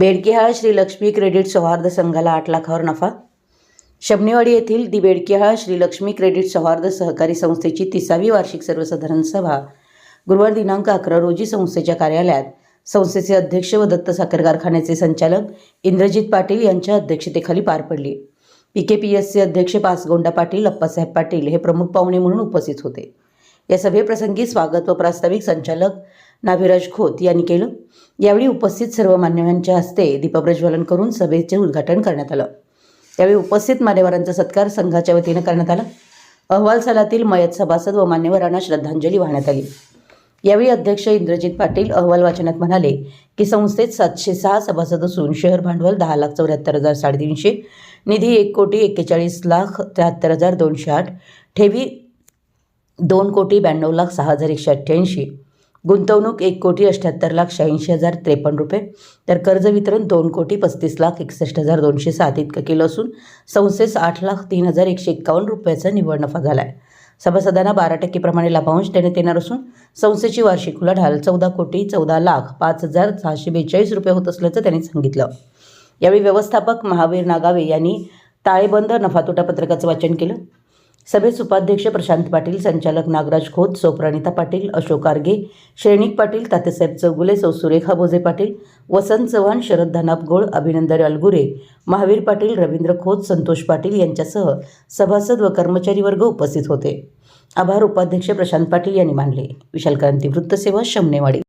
Bedkihal Shri Lakshmi credit सौहार्द संघाला आठ लाखावर नफा. शमनेवाडी येथील दि बेडकिहाळ श्री लक्ष्मी क्रेडिट सौहार्द सहकारी संस्थेची तिसावी वार्षिक सर्वसाधारण सभा. गुरुवार दिनांक अकरा रोजी संस्थेच्या कार्यालयात संस्थेचे अध्यक्ष व दत्त साखर कारखान्याचे संचालक इंद्रजित पाटील यांच्या अध्यक्षतेखाली पार पडली. पी के पी एसचे अध्यक्ष पासगोंडा पाटील अप्पासाहेब पाटील हे प्रमुख पाहुणे म्हणून उपस्थित होते. या सभेप्रसंगी स्वागत व प्रास्ताविक संचालक नाभिराज खोत यांनी केलं. यावेळी उपस्थित सर्व मान्यवांच्या हस्ते दीपप्रज्वलन करून सभेचे उद्घाटन करण्यात आलं. त्यावेळी उपस्थित मान्यवरांचा सत्कार संघाच्या वतीनं करण्यात आला. अहवाल सालातील मयत सभासद व मान्यवरांना श्रद्धांजली वाहण्यात आली. यावेळी अध्यक्ष इंद्रजित पाटील अहवाल वाचनात म्हणाले की संस्थेत सातशे सहा सभासद असून शहर भांडवल दहा लाख चौऱ्याहत्तर हजार साडेतीनशे निधी एक कोटी एक्केचाळीस लाख त्र्याहत्तर हजार दोनशे आठ ठेवी दोन कोटी ब्याण्णव लाख सहा हजार एकशे अठ्ठ्याऐंशी गुंतवणूक एक कोटी अठ्ठ्याहत्तर लाख शहाऐंशी हजार त्रेपन्न रुपये. तर कर्ज वितरण दोन कोटी पस्तीस लाख एकसष्ट हजार दोनशे सात इतकं केलं असून संस्थेस आठ लाख तीन हजार एकशे एक्कावन्न रुपयाचा निव्वळ नफा झाला आहे सभासदांना बारा टक्केप्रमाणे लाभांश देण्यात येणार असून संस्थेची वार्षिक उलाढाल चौदा कोटी चौदा लाख पाच हजार सहाशे बेचाळीस रुपये होत असल्याचं त्यांनी सांगितलं. यावेळी व्यवस्थापक महावीर नागावे यांनी ताळेबंद नफातोटा पत्रकाचं वाचन केलं. सभेस उपाध्यक्ष प्रशांत पाटील संचालक नागराज खोत सोप्रणिता पाटील अशोक आर्गे श्रेणिक पाटील तात्यासाहेब चौगुले सौ सुरेखा भोजे पाटील वसंत चव्हाण शरद धनापगोळ अभिनंदन अलगुरे महावीर पाटील रवींद्र खोत संतोष पाटील यांच्यासह सभासद व कर्मचारी वर्ग उपस्थित होते. आभार उपाध्यक्ष प्रशांत पाटील यांनी मानले. विशाल क्रांती वृत्तसेवा शमनेवाडी.